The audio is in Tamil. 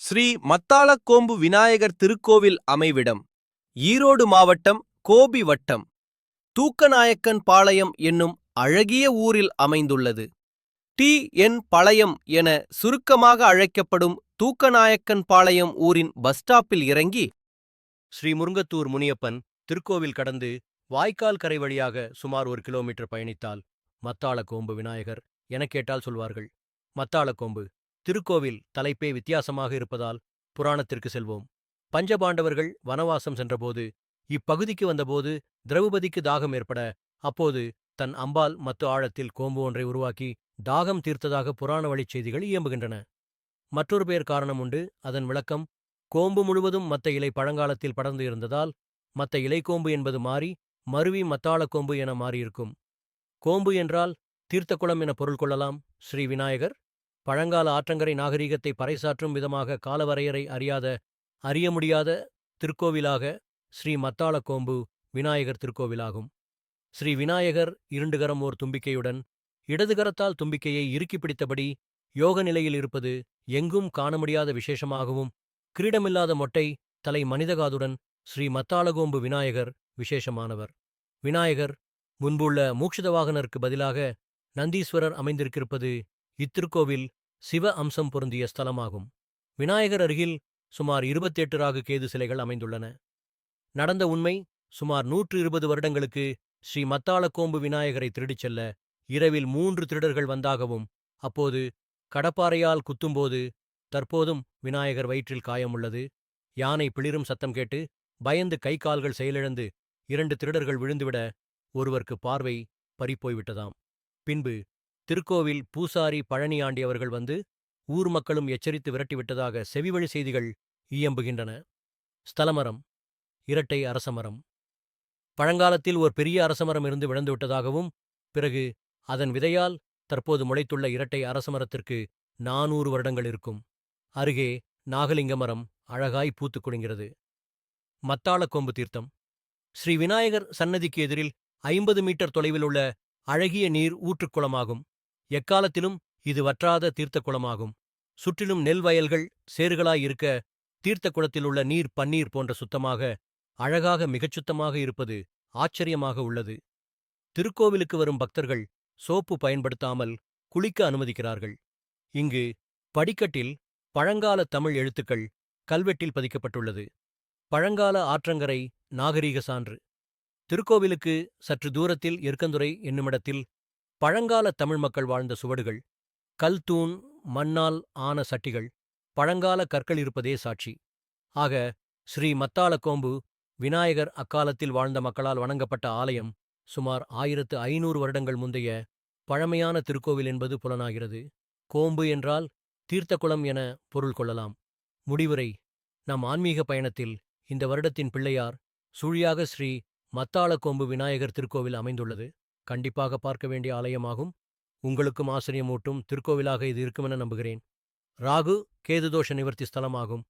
ஸ்ரீ மத்தாளக்கோம்பு விநாயகர் திருக்கோவில் அமைவிடம் ஈரோடு மாவட்டம் கோபி வட்டம் தூக்கநாயக்கன் பாளையம் என்னும் அழகிய ஊரில் அமைந்துள்ளது. டி. என். பாளையம் என சுருக்கமாக அழைக்கப்படும் தூக்கநாயக்கன் பாளையம் ஊரின் பஸ் ஸ்டாப்பில் இறங்கி ஸ்ரீ முருங்கத்தூர் முனியப்பன் திருக்கோவில் கடந்து வாய்க்கால் கரை வழியாக சுமார் ஒரு கிலோமீட்டர் பயணித்தால் மத்தாளக்கோம்பு விநாயகர் எனக் கேட்டால் சொல்வார்கள். மத்தாளக்கோம்பு திருக்கோவில் தலைப்பே வித்தியாசமாக இருப்பதால் புராணத்திற்கு செல்வோம். பஞ்சபாண்டவர்கள் வனவாசம் சென்றபோது இப்பகுதிக்கு வந்தபோது திரௌபதிக்கு தாகம் ஏற்பட அப்போது தன் அம்பால் மத்து ஆழத்தில் கோம்பு ஒன்றை உருவாக்கி தாகம் தீர்த்ததாக புராண வழிச் செய்திகள் இயம்புகின்றன. மற்றொரு பேர் காரணம் உண்டு. அதன் விளக்கம் கோம்பு முழுவதும் மத்த இலை பழங்காலத்தில் படர்ந்து இருந்ததால் மத்த இலைக்கோம்பு என்பது மாறி மருவி மத்தாளக்கோம்பு என மாறியிருக்கும். கோம்பு என்றால் தீர்த்தக்குளம் என பொருள் கொள்ளலாம். ஸ்ரீ விநாயகர் பழங்கால ஆற்றங்கரை நாகரிகத்தை பறைசாற்றும் விதமாக காலவரையறை அறியாத அறிய முடியாத திருக்கோவிலாக ஸ்ரீ மத்தாளக்கோம்பு விநாயகர் திருக்கோவிலாகும். ஸ்ரீ விநாயகர் இரண்டுகரம் ஓர் தும்பிக்கையுடன் இடதுகரத்தால் தும்பிக்கையை இறுக்கி பிடித்தபடி யோக நிலையில் இருப்பது எங்கும் காண முடியாத விசேஷமாகவும் கிரீடமில்லாத மொட்டை தலை மனிதகாதுடன் ஸ்ரீ மத்தாளகோம்பு விநாயகர் விசேஷமானவர். விநாயகர் முன்புள்ள மூக்ஷிதவாகனருக்கு பதிலாக நந்தீஸ்வரர் அமைந்திருக்கிருப்பது இத்திருக்கோவில் சிவ அம்சம் பொருந்திய ஸ்தலமாகும். விநாயகர் அருகில் சுமார் இருபத்தெட்டு ராகு கேது சிலைகள் அமைந்துள்ளன. நடந்த உண்மை சுமார் நூற்று இருபது வருடங்களுக்கு ஸ்ரீ மத்தாளக்கோம்பு விநாயகரை திருடிச் செல்ல இரவில் மூன்று திருடர்கள் வந்தாகவும் அப்போது கடப்பாறையால் குத்தும்போது தற்போதும் விநாயகர் வயிற்றில் காயம் உள்ளது யானை பிளிரும் சத்தம் கேட்டு பயந்து கை கால்கள் செயலிழந்து இரண்டு திருடர்கள் விழுந்துவிட ஒருவருக்கு பார்வை பறிப்போய்விட்டதாம். பின்பு திருக்கோவில் பூசாரி பழனியாண்டியவர்கள் வந்து ஊர் மக்களும் எச்சரித்து விரட்டிவிட்டதாக செவிவழி செய்திகள் இயம்புகின்றன. ஸ்தலமரம் இரட்டை அரசமரம். பழங்காலத்தில் ஒரு பெரிய அரசமரம் இருந்து விழுந்துவிட்டதாகவும் பிறகு அதன் விதையால் தற்போது முளைத்துள்ள இரட்டை அரசமரத்திற்கு நானூறு வருடங்கள் இருக்கும். அருகே நாகலிங்க மரம் அழகாய் பூத்துக் குடுங்கிறது மத்தாளக்கொம்பு தீர்த்தம். ஸ்ரீ விநாயகர் சன்னதிக்கு எதிரில் ஐம்பது மீட்டர் தொலைவில் உள்ள அழகிய நீர் ஊற்றுக்குளமாகும் எக்காலத்திலும் இது வற்றாத தீர்த்த குளமாகும் சுற்றிலும் நெல் வயல்கள் சேறுகளாயிருக்க தீர்த்த குளத்திலுள்ள நீர் பன்னீர் போன்ற சுத்தமாக அழகாக மிகச் சுத்தமாக இருப்பது ஆச்சரியமாக உள்ளது. திருக்கோவிலுக்கு வரும் பக்தர்கள் சோப்பு பயன்படுத்தாமல் குளிக்க அனுமதிக்கிறார்கள். இங்கு படிக்கட்டில் பழங்கால தமிழ் எழுத்துக்கள் கல்வெட்டில் பதிக்கப்பட்டுள்ளது. பழங்கால ஆற்றங்கரை நாகரீக சான்று. திருக்கோவிலுக்கு சற்று தூரத்தில் எருக்கந்துரை என்னுமிடத்தில் பழங்கால தமிழ் மக்கள் வாழ்ந்த சுவடுகள் கல் தூண் மண்ணால் ஆன சட்டிகள் பழங்கால கற்கள் இருப்பதே சாட்சி. ஆக ஸ்ரீ மத்தாளக்கோம்பு விநாயகர் அக்காலத்தில் வாழ்ந்த மக்களால் வணங்கப்பட்ட ஆலயம் சுமார் ஆயிரத்து ஐநூறு வருடங்கள் முந்தைய பழமையான திருக்கோவில் என்பது புலனாகிறது. கோம்பு என்றால் தீர்த்தக்குளம் என பொருள் கொள்ளலாம். முடிவுரை நம் ஆன்மீக பயணத்தில் இந்த வருடத்தின் பிள்ளையார் சுழியாக ஸ்ரீ மத்தாளக்கோம்பு விநாயகர் திருக்கோவில் அமைந்துள்ளது. கண்டிப்பாக பார்க்க வேண்டிய ஆலயமாகும். உங்களுக்கும் ஆசிரியமூட்டும் திருக்கோவிலாக இது இருக்குமென நம்புகிறேன். ராகு கேதுதோஷ நிவர்த்தி ஸ்தலமாகும்.